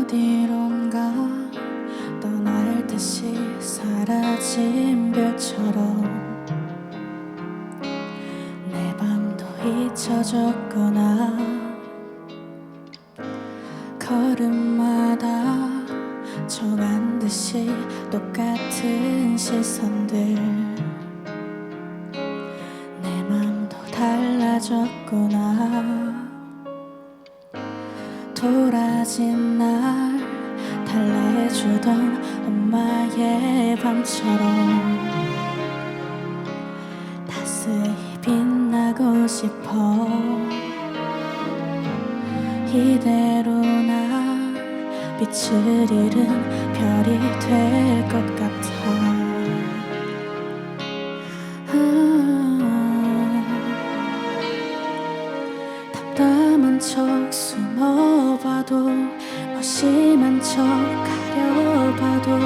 어디론가 떠날 듯이 사라진 별처럼 내 밤도 잊혀졌구나. 걸음마다 정한 듯이 똑같은 시선들 내 맘도 달라졌구나 돌아진 날 달래주던 엄마의 밤처럼 따스히 빛나고 싶어 이대로 나 빛을 잃은 별이 될 것 같아 아, 척 숨어봐도 무심한 척 가려봐도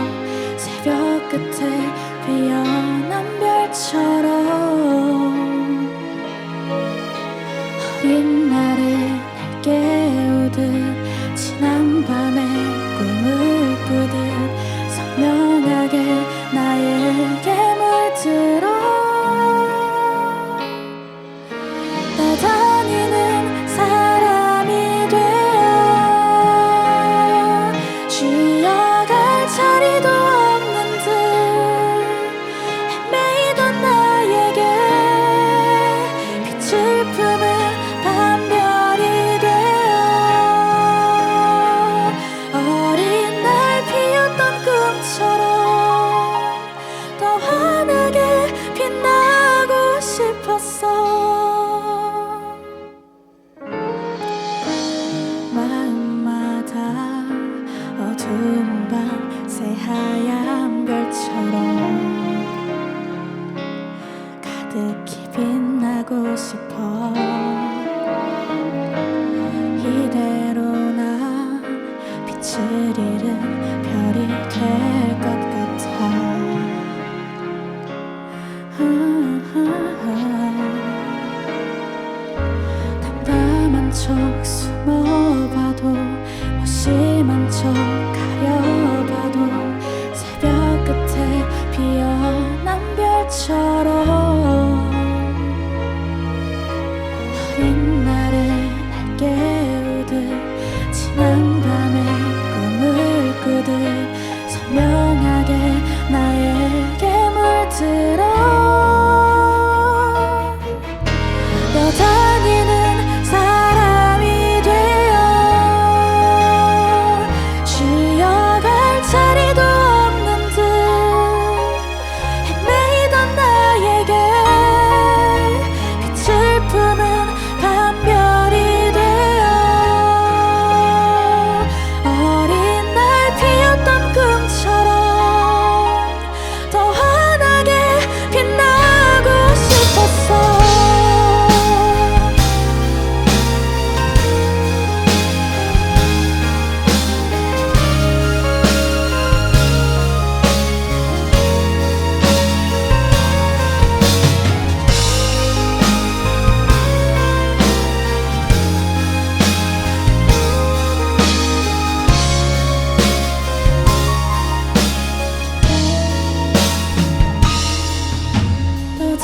새벽 끝에 피어난 별처럼 어린 날 가득히 빛나고 싶어. 이대로 난 빛을 잃은 별이 될 것 같아. 담담한 척 숨어봐도 무심한 척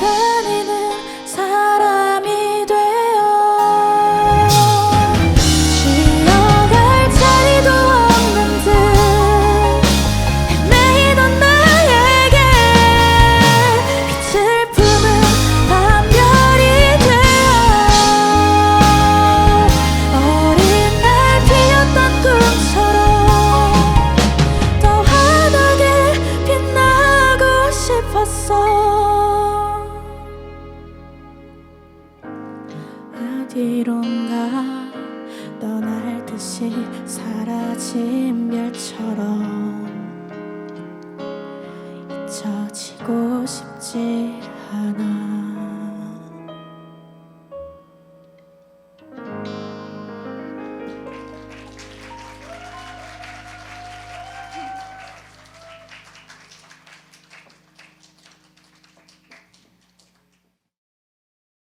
떠 어디론가 떠날 듯이 사라진 별처럼 잊혀지고 싶지 않아